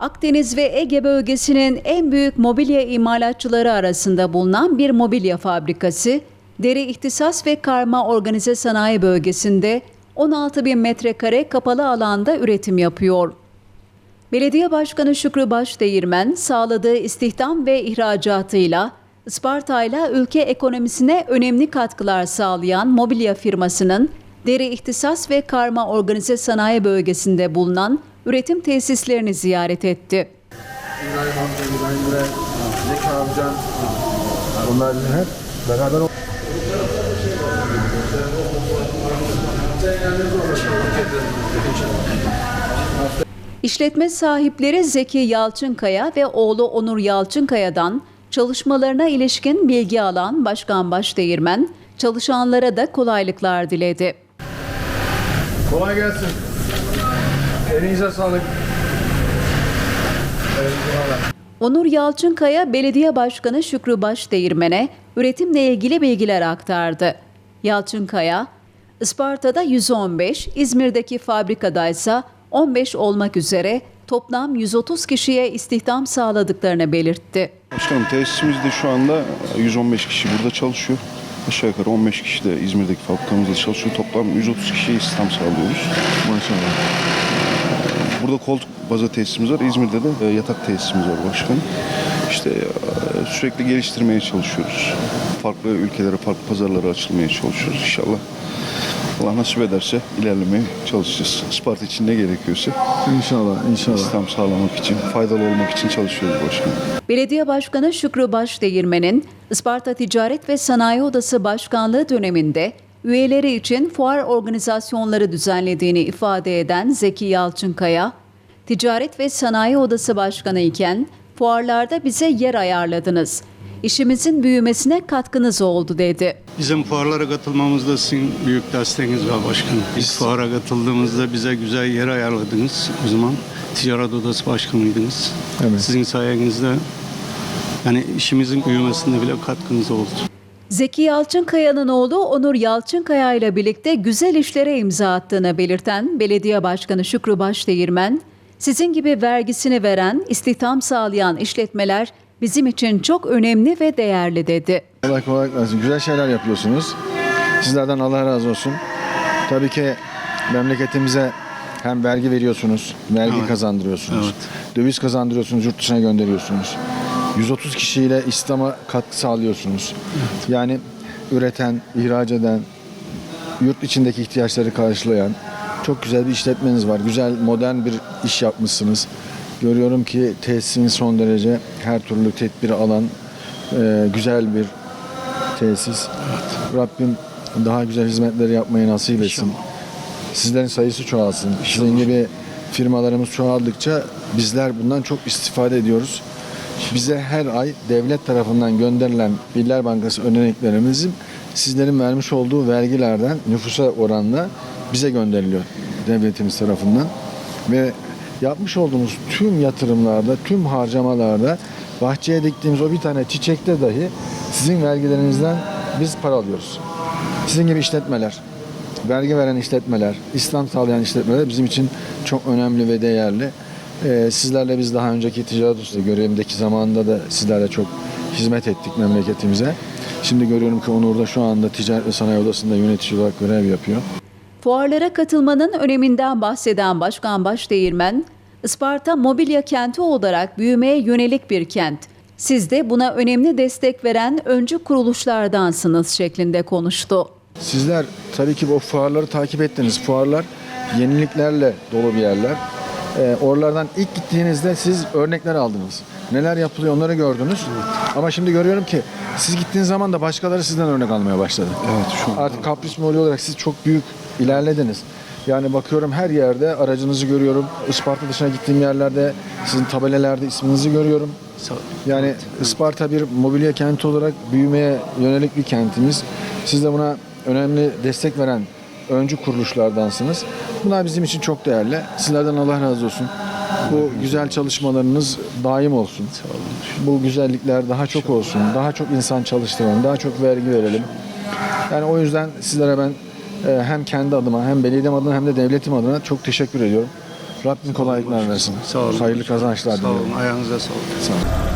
Akdeniz ve Ege bölgesinin en büyük mobilya imalatçıları arasında bulunan bir mobilya fabrikası, Deri İhtisas ve Karma Organize Sanayi Bölgesi'nde 16 bin metrekare kapalı alanda üretim yapıyor. Belediye Başkanı Şükrü Başdeğirmen sağladığı istihdam ve ihracatıyla Isparta'yla ülke ekonomisine önemli katkılar sağlayan mobilya firmasının Deri İhtisas ve Karma Organize Sanayi Bölgesi'nde bulunan üretim tesislerini ziyaret etti. İşletme sahipleri Zeki Yalçınkaya ve oğlu Onur Yalçınkaya'dan çalışmalarına ilişkin bilgi alan Başkan Başdeğirmen, çalışanlara da kolaylıklar diledi. Kolay gelsin. Elinize sağlık. Onur Yalçınkaya Belediye Başkanı Şükrü Başdeğirmen'e üretimle ilgili bilgiler aktardı. Yalçınkaya, Isparta'da 115, İzmir'deki fabrikadaysa 15 olmak üzere toplam 130 kişiye istihdam sağladıklarını belirtti. Başkanım tesisimizde şu anda 115 kişi burada çalışıyor. Aşağı yukarı 15 kişi de İzmir'deki fabrikamızda çalışıyor. Toplam 130 kişiye istihdam sağlıyoruz. Maşallah. Burada koltuk bazı tesisimiz var. İzmir'de de e, yatak tesisimiz var başkanım. İşte e, sürekli geliştirmeye çalışıyoruz. Farklı ülkelere, farklı pazarlara açılmaya çalışıyoruz inşallah. Allah nasip ederse ilerlemeye çalışacağız. Isparta için ne gerekiyorsa İnşallah, inşallah. istihdam sağlamak için, faydalı olmak için çalışıyoruz başkanım. Belediye Başkanı Şükrü Başdeğirmen'in Isparta Ticaret ve Sanayi Odası Başkanlığı döneminde üyeleri için fuar organizasyonları düzenlediğini ifade eden Zeki Yalçınkaya, Ticaret ve Sanayi Odası Başkanı iken fuarlarda bize yer ayarladınız. İşimizin büyümesine katkınız oldu dedi. Bizim fuarlara katılmamızda sizin büyük desteğiniz var başkanım. Biz fuara katıldığımızda bize güzel yer ayarladınız. O zaman ticaret odası başkanıydınız. Evet. Sizin sayenizde yani işimizin büyümesinde bile katkınız oldu. Zeki Yalçınkaya'nın oğlu Onur Yalçınkaya ile birlikte güzel işlere imza attığını belirten Belediye Başkanı Şükrü Başdeğirmen, sizin gibi vergisini veren, istihdam sağlayan işletmeler bizim için çok önemli ve değerli dedi. Allah kolaylık versin. Güzel şeyler yapıyorsunuz. Sizlerden Allah razı olsun. Tabii ki memleketimize hem vergi veriyorsunuz, vergi Evet. kazandırıyorsunuz. Evet. Döviz kazandırıyorsunuz, yurt dışına gönderiyorsunuz. 130 kişiyle İslam'a katkı sağlıyorsunuz. Yani üreten, ihraç eden, yurt içindeki ihtiyaçları karşılayan çok güzel bir işletmeniz var. Güzel, modern bir iş yapmışsınız. Görüyorum ki tesisiniz son derece her türlü tedbiri alan e, güzel bir tesis. Rabbim daha güzel hizmetleri yapmayı nasip etsin. İnşallah. Sizlerin sayısı çoğalsın. Sizin gibi firmalarımız çoğaldıkça bizler bundan çok istifade ediyoruz. Bize her ay devlet tarafından gönderilen Birler Bankası ödeneklerimizin sizlerin vermiş olduğu vergilerden nüfusa oranla bize gönderiliyor devletimiz tarafından. Ve yapmış olduğumuz tüm yatırımlarda, tüm harcamalarda bahçeye diktiğimiz o bir tane çiçekte dahi sizin vergilerinizden biz para alıyoruz. Sizin gibi işletmeler, vergi veren işletmeler, İslam sağlayan işletmeler bizim için çok önemli ve değerli. Ee, sizlerle biz daha önceki ticaret odası görevimdeki zamanında da sizlerle çok hizmet ettik memleketimize. Şimdi görüyorum ki Onur da şu anda Ticaret ve Sanayi Odası'nda yönetici olarak görev yapıyor. Fuarlara katılmanın öneminden bahseden Başkan Başdeğirmen, Isparta mobilya kenti olarak büyümeye yönelik bir kent. Siz de buna önemli destek veren öncü kuruluşlardansınız şeklinde konuştu. Sizler tabii ki o fuarları takip ettiniz. Fuarlar yeniliklerle dolu bir yerler. Ee, oralardan ilk gittiğinizde siz örnekler aldınız. Neler yapılıyor onları gördünüz. Ama şimdi görüyorum ki siz gittiğiniz zaman da başkaları sizden örnek almaya başladı. Evet şu an Artık kapris moli olarak siz çok büyük ilerlediniz. Yani bakıyorum her yerde aracınızı görüyorum. Isparta dışına gittiğim yerlerde sizin tabelalarda isminizi görüyorum. Yani Isparta bir mobilya kenti olarak büyümeye yönelik bir kentimiz. Siz de buna önemli destek veren öncü kuruluşlardansınız. Bunlar bizim için çok değerli. Sizlerden Allah razı olsun. Bu güzel çalışmalarınız daim olsun. Bu güzellikler daha çok olsun. Daha çok insan çalıştıralım. Daha çok vergi verelim. Yani o yüzden sizlere ben hem kendi adıma hem belediyem adına hem de devletim adına çok teşekkür ediyorum. Rabbim kolaylıklar versin. Sağ olun. Hayırlı kazançlar Sağ diliyorum. olun. Ayağınıza sağlık. Sağ olun.